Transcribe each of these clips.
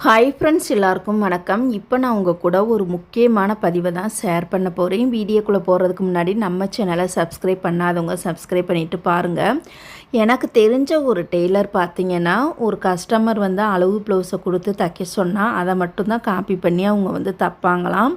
Hi friends எல்லாருக்கும் வணக்கம். இப்போ நான் உங்கள் கூட ஒரு முக்கியமான பதிவை தான் ஷேர் பண்ண போகிறேன் வீடியோக்குள்ளே போகிறதுக்கு முன்னாடி நம்ம சேனலை சப்ஸ்கிரைப் பண்ணாதவங்க சப்ஸ்கிரைப் பண்ணிவிட்டு பாருங்கள் எனக்கு தெரிஞ்ச ஒரு டெய்லர் பார்த்தீங்கன்னா ஒரு கஸ்டமர் வந்து அளவு ப்ளவுஸை கொடுத்து தைக்க சொன்னால் அதை மட்டும்தான் காப்பி பண்ணி அவங்க வந்து தப்பாங்களாம்.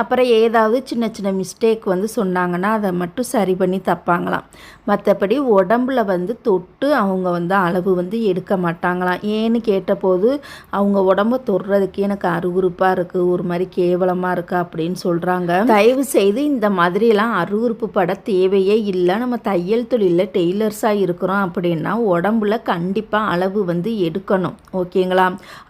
அப்புறம் ஏதாவது சின்ன சின்ன மிஸ்டேக் வந்து சொன்னாங்கன்னா அதை மட்டும் சரி பண்ணி தப்பாங்களாம். மற்றபடி உடம்புல வந்து தொட்டு அவங்க வந்து அளவு வந்து எடுக்க மாட்டாங்களாம். ஏன்னு கேட்டபோது அவங்க உடம்ப தொடுறதுக்கு எனக்கு அருவருப்பாக இருக்குது ஒரு மாதிரி கேவலமாக இருக்குது அப்படின்னு சொல்கிறாங்க தயவு செய்து இந்த மாதிரியெல்லாம் அருவருப்பு பட தேவையே இல்லை. நம்ம தையல் தொழிலில் டெய்லர்ஸாக இருக்கிறோம். அப்படின்னா உடம்புல கண்டிப்பாக அளவு வந்து எடுக்கணும். ஓகேங்களா?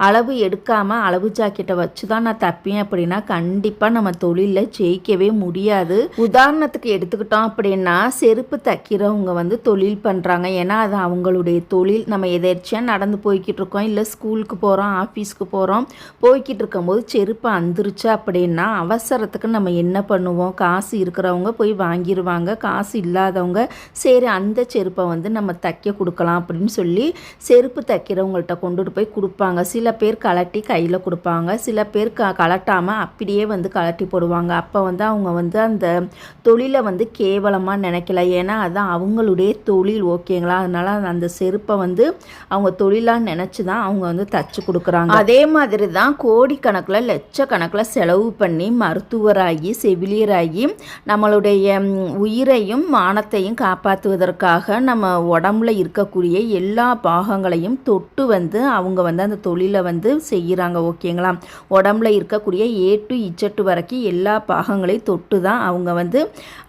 அளவு எடுக்காமல் அளவு ஜாக்கெட்டை வச்சு தான் நான் தப்பேன் அப்படின்னா கண்டிப்பாக நம்ம தொழிலில் ஜெயிக்கவே முடியாது. உதாரணத்துக்கு எடுத்துக்கிட்டோம் அப்படின்னா செருப்பு தைக்கிறவங்க வந்து தொழில் பண்ணுறாங்க ஏன்னா அது அவங்களுடைய தொழில். நம்ம எதேர்ச்சியாக நடந்து போய்கிட்டு இருக்கோம். இல்லை ஸ்கூலுக்கு போகிறோம் ஆஃபீஸ்க்கு போகிறோம் போய்கிட்டு இருக்கும்போது செருப்பு அந்துருச்சு அப்படின்னா அவசரத்துக்கு நம்ம என்ன பண்ணுவோம்? காசு இருக்கிறவங்க போய் வாங்கிடுவாங்க காசு இல்லாதவங்க சரி அந்த செருப்பை வந்து நம்ம தைக்க கொடுக்கலாம் அப்படின்னு சொல்லி செருப்பு தைக்கிறவங்கள்ட்ட கொண்டுட்டு போய் கொடுப்பாங்க. சில பேர் கலட்டி கையில் கொடுப்பாங்க. சில பேர் க கலட்டாமல் அப்படியே வந்து கலட்டி போடுவாங்க. அப்போ வந்து அவங்க வந்து அந்த தொழிலை வந்து கேவலமாக நினைக்கல. ஏன்னா அதுதான் அவங்களுடைய தொழில் ஓகேங்களா? அதனால் அந்த செருப்பை வந்து அவங்க தொழிலாக நினச்சி தான் அவங்க வந்து தச்சு கொடுக்குறாங்க. அதே மாதிரி தான் கோடிக்கணக்கில் லட்சக்கணக்கில் செலவு பண்ணி மருத்துவராகி செவிலியராகி நம்மளுடைய உயிரையும் மானத்தையும் காப்பாற்றுவதற்காக நம்ம உடம்புல இருக்கக்கூடிய எல்லா பாகங்களையும் தொட்டு வந்து அவங்க வந்து அந்த தொழிலை வந்து செய்கிறாங்க ஓகேங்களா? உடம்புல இருக்கக்கூடிய ஏ டு இச்சட்டு வரைக்கும் எல்லா பாகங்களையும் தொட்டு தான் அவங்க வந்து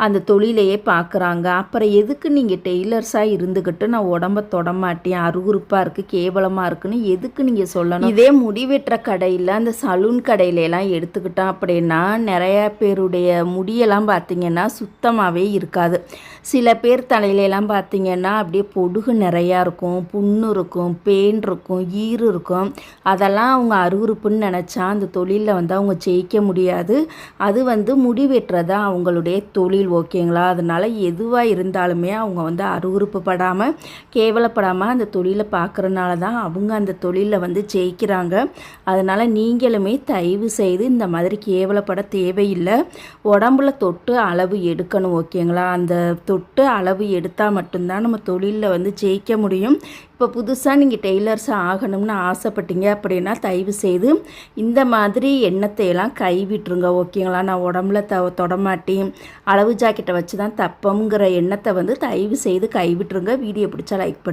அந்த தொழிலையே பார்க்குறாங்க. அப்புறம் எதுக்கு நீங்கள் டெய்லர்ஸாக இருந்துக்கிட்டு நான் உடம்ப தொடமாட்டேன் அருகுறுப்பாக இருக்குது கேவலமாக இருக்குன்னு எதுக்கு நீங்கள் சொல்லணும்? இதே முடிவெட்டுற கடையில் அந்த சலூன் கடையிலலாம் எடுத்துக்கிட்டோம் அப்படின்னா நிறைய பேருடைய முடியெல்லாம் பார்த்திங்கன்னா சுத்தமாகவே இருக்காது. சில பேர் தலையிலலாம் பார்த்திங்கன்னா அப்படியே பொடுகு நிறையா இருக்கும் புண்ணு இருக்கும் பேன் இருக்கும் ஈறு இருக்கும். அதெல்லாம் அவங்க அருவறுப்புன்னு நினச்சா அந்த தொழிலில் வந்து அவங்க ஜெயிக்க முடியாது. அது வந்து முடிவெட்டுறதா அவங்களுடைய தொழில் ஓகேங்களா? அதனால் எதுவாக இருந்தாலுமே அவங்க வந்து அருவறுப்பு படாமல் கேவலப்படாமல் அந்த தொழிலை பார்க்குறனால தான் அவங்க அந்த தொழிலில் வந்து ஜெயிக்கிறாங்க. அதனால் நீங்களுமே தயவு செய்து இந்த மாதிரி கேவலப்பட தேவையில்லை. உடம்புல தொட்டு அளவு எடுக்கணும் ஓகேங்களா? அந்த தொட்டு அளவு எடுத்தால் மட்டும்தான் நம்ம தொழில் தொழிலில் வந்து ஜெயிக்க முடியும். இப்போ புதுசாக நீங்கள் டெய்லர்ஸாக ஆகணும்னு ஆசைப்பட்டீங்க அப்படின்னா தயவு செய்து இந்த மாதிரி எண்ணத்தை எல்லாம் கைவிட்டுருங்க ஓகேங்களா? நான் உடம்புல த தொடமாட்டி அளவு ஜாக்கெட்டை வச்சு தான் தப்பங்கிற எண்ணத்தை வந்து தயவு செய்து கைவிட்டுருங்க. வீடியோ பிடிச்சா லைக் பண்ணி.